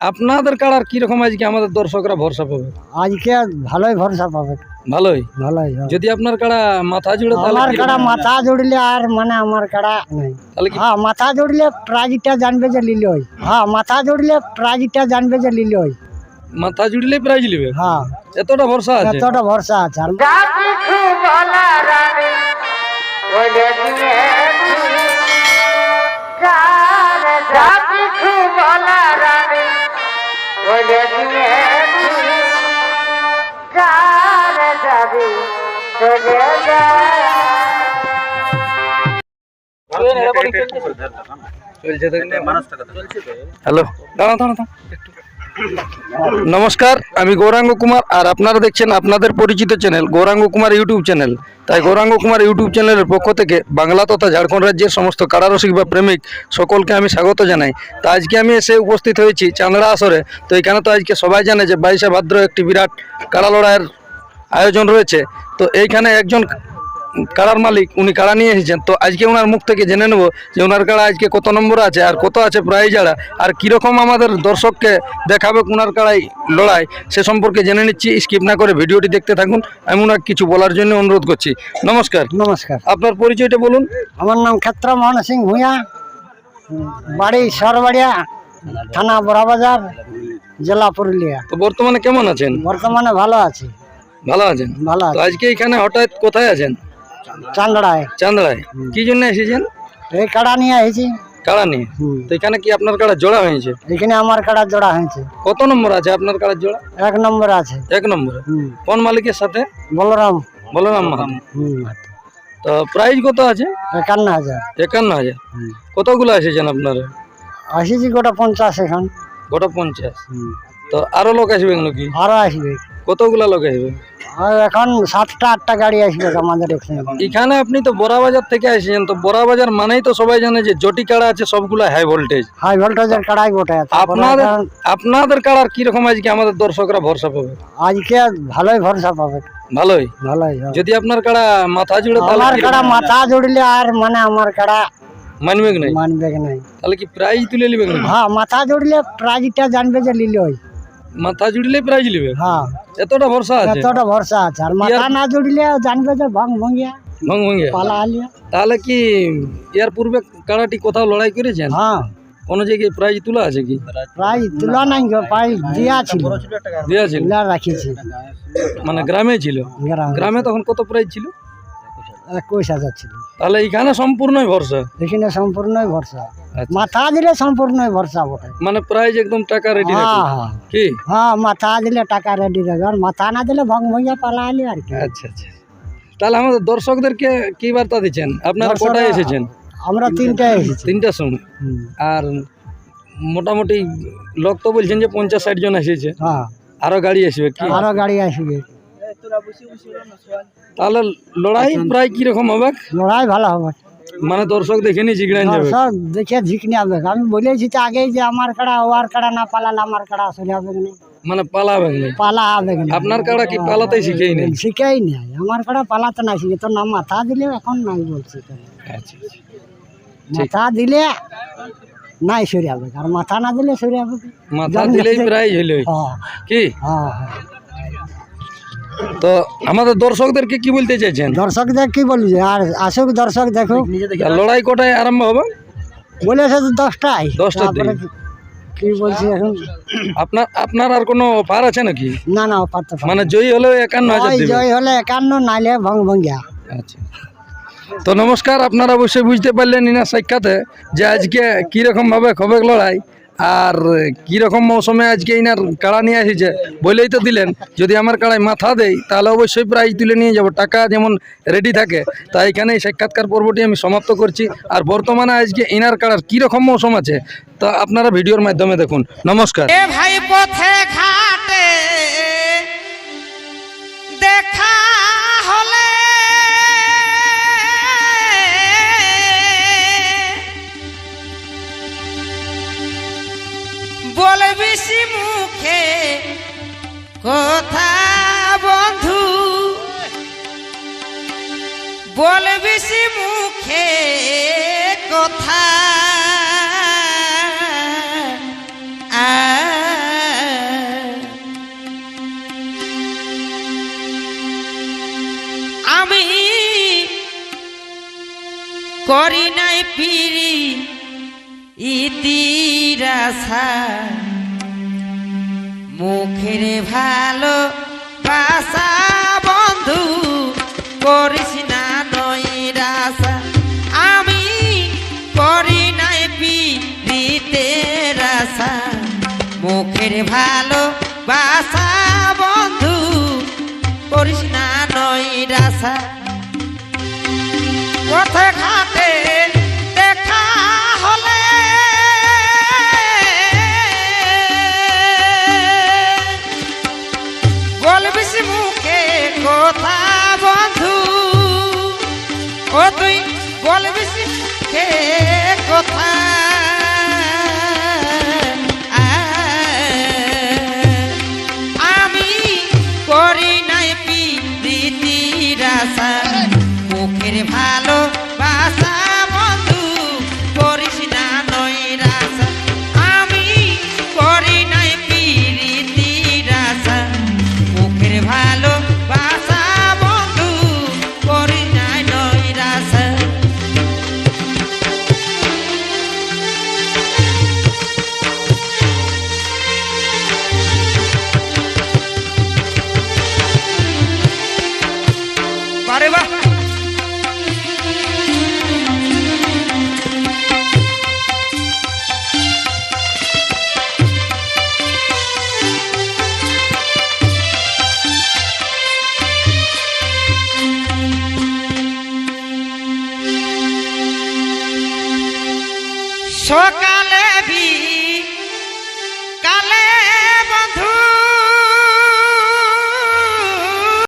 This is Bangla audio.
আপনাদের কাড়ার কীরকম আজকে? আমাদের দর্শকরা ভরসা পাবে। আজকে ভালোই ভরসা পাবে। ভালোই? ভালোই যদি আপনার কাড়া মাথা জুড়ে আমার কাড়া মাথা জুড়লে আর মানে আমার কাড়া নেই। তাহলে হ্যাঁ মাথা জুড়লে প্রাইজটা জানবে যে লিলে হয় হ্যাঁ মাথা জুড়লে প্রাইজটা জানবে যে লিলে হয় মাথা জুড়লে প্রাইজ নিবে? হ্যাঁ। এতটা ভরসা আছে? এতটা ভরসা আছে। আর হ্যালো দাঁড়া দাঁড়া দাঁড়া একটু। নমস্কার, আমি গৌরাঙ্গ কুমার আর আপনারা দেখছেন আপনাদের পরিচিত channel, Gouranga Kumar YouTube channel. তাই গৌরাঙ্গ কুমার ইউটিউব চ্যানেলের পক্ষ থেকে বাংলা তথা ঝাড়খণ্ড রাজ্যের সমস্ত কারারসিক বা প্রেমিক সকলকে আমি স্বাগত জানাই। তো আজকে আমি এসে উপস্থিত হয়েছি চান্দড়া আসরে। তো এখানে তো আজকে সবাই জানে যে বাইশে ভাদ্র একটি বিরাট কাড়া লড়াইয়ের আয়োজন রয়েছে। তো এইখানে একজন কাড়ার মালিক উনি কাড়া নিয়ে এসেছেন? তো আজকে ওনার মুখ থেকে জেনে নেব যে ওনার কাড়া আজকে কত নম্বর আছে আর কত আছে প্রাইজ আড়া আর কীরকম আমাদের দর্শককে দেখাবে ওনার কাড়াই লড়াই সে সম্পর্কে জেনে নিচ্ছি। স্কিপ না করে ভিডিওটি দেখতে থাকুন। আমি ওনার কিছু বলার জন্য অনুরোধ করছি। নমস্কার। নমস্কার। আপনার পরিচয়টা বলুন। আমার নাম ক্ষেত্র মোহন সিং ভূঁইয়া। বাড়ি সরবাড়িয়া থানা বড়াবাজার জেলা পুরুলিয়া। তো বর্তমানে কেমন আছেন? বর্তমানে ভালো আছি। ভালো আছেন? ভালো আজকে এখানে হঠাৎ কোথায় আছেন? চান্দড়ায়। চান্দড়ায়। কি জন্য এসেছেন? এই কাড়া নিয়ে এসেছি। কাড়া নিয়ে? তো এখানে কি আপনার কাড়া জোড়া হয়েছে? এখানে আমার কাড়া জোড়া হয়েছে। কত নম্বর আছে আপনার কাড়ার জোড়া? এক নম্বর আছে। এক নম্বরে। কোন মালিকের সাথে? বলরাম। বলরাম মাহাতো। তো প্রাইস কত আছে? একান্ন হাজার। একান্ন হাজার। কতগুলো এসেছেন আপনারা? আসেছি গোটা পঞ্চাশ এখন। গোটা পঞ্চাশ। তো আরও লোক আসবে নাকি? আরও আসবে। কতগুলা লোক আসবে? আর এখন সাতটা আটটা গাড়ি আসবে আমাদের এখানে। এখানে আপনি তো বড়া বাজার থেকে এসেছেন তো বড়া বাজার মানেই তো সবাই জানে যে জটি কাড়া আছে সবগুলো হাই ভোল্টেজ হাই ভোল্টেজের কাড়াই তারপরে আপনাদের আপনাদের কাড়ার কীরকম আজকে আমাদের দর্শকরা ভরসা পাবে? আজকে ভালোই ভরসা পাবে। ভালোই? ভালোই যদি আপনার কাড়া মাথা জুড়ে আমার কাড়া মাথা জুড়লে আর মানে আমার কাড়া মানবে কি নাই? মানবে কি নাই। তাহলে কি প্রাইজ তুলে নিবে হ্যাঁ মাথা জুড়লে প্রাইজটা জানবে যে ওই মাথা জুড়লে প্রাইজ নিবে হ্যাঁ। এতটা ভরসা আছে? এতটা ভরসা আছে। আর মাথা না জুড়লে জানবে যে ভং ভঙ্গিয়া ভঙ্গ ভঙ্গে পালা আলিয়া তাহলে কি এর পূর্বে কাড়াটি কোথাও লড়াই করেছেন? হ্যাঁ। কোনো জায়গায় প্রাইজ তোলা আছে কি? প্রাইজ তুলা নাই গো, প্রাইজ দিয়া ছিল। দেওয়া ছিল? তুলা রাখিছি। মানে গ্রামে ছিল? গ্রামে। তখন কত প্রাইজ ছিল? একুশ হাজার ছিল। তাহলে এখানে সম্পূর্ণই ভরসা। এখানে সম্পূর্ণই ভরসা। মাথা দিলে সম্পূর্ণই ভরসা বটে। মানে প্রাইজ একদম টাকা রেডি হ্যাঁ রাখি। হ্যাঁ। কি? হ্যাঁ মাথা দিলে টাকা রেডি রাখবে আর মাথা না দিলে ভং ভঙ্গিয়া পালা আলি আর কি। আচ্ছা আচ্ছা। তাহলে আমাদের দর্শকদেরকে কি বার্তা দিচ্ছেন? আপনারা কোটায় এসেছেন? আমরা তিনটা এসেছি। তিনটার সময়। আর মোটামুটি লোক তো বলছেন যে পঞ্চাশ ষাট জন এসেছে। হ্যাঁ। আরও গাড়ি আসবে কি? আরও গাড়ি আসবে। তাহলে লড়াই প্রায় কীরকম হবে? লড়াই ভালো হবে। মানে দর্শক দেখে নি জিগড়ান যাবে সব দেখে ঝিকনি হবে আমি বলেছি তো আগেই যে আমার কাড়া ওয়ার কাড়া না পালালে আমার কাড়া আসলে হবে না মানে পালাবে না পালা হবে না আপনার কাড়া কি পালাতেই শিখেই নেই শিখেই নাই আমার কাড়া পালাতে না শিখে তো না মাথা দিলে এখন নাই বলছি তো। আচ্ছা মাথা দিলে নাই সরে হবে আর মাথা না দিলে সরে হবে কি? মাথা দিলেই প্রাইজ হইল হ্যাঁ কি হ্যাঁ হ্যাঁ তো আমাদের দর্শকদেরকে কি বলতে চাইছেন? দর্শক দর্শকদের কি বলবি আর আসুক দর্শক দেখুক। লড়াই কটায় আরম্ভ হবে? বলেছে তো দশটায়। দশটার। কি বলছি এখন? আপনার আপনার আর কোনো অফার আছে নাকি? না না পারতে মানে জয়ী হলেও একান্ন হাজার জয় হলে একান্ন নাইলে ভং ভঙ্গিয়া আচ্ছা। তো নমস্কার আপনারা অবশ্যই বুঝতে পারলেন ইনার সাক্ষাতে যে আজকে কীরকম ভাবে খবেক লড়াই। আর কীরকম মৌসুমে আজকে ইনার কাড়া নিয়ে এসেছে, বলেই তো দিলেন। যদি আমার কাড়ায় মাথা দেয় তাহলে অবশ্যই প্রায় তুলে নিয়ে যাব। টাকা যেমন রেডি থাকে তা এখানে এই সাক্ষাৎকার পর্বটি আমি সমাপ্ত করছি। আর বর্তমানে আজকে ইনার কাড়ার কীরকম মৌসুম আছে, তা আপনারা ভিডিওর মাধ্যমে দেখুন। নমস্কার। বলবিসি মুখে কথা। আমি করি নাই পিরি ইতিরাসা মুখের ভালো পাস মুখের ভালো বাসা বন্ধু, করিস না নৈরাসা পথে ঘাটে দেখা হলে কথা, বন্ধু। ও তুই বলবিস মুখে কথা। সকালে ভি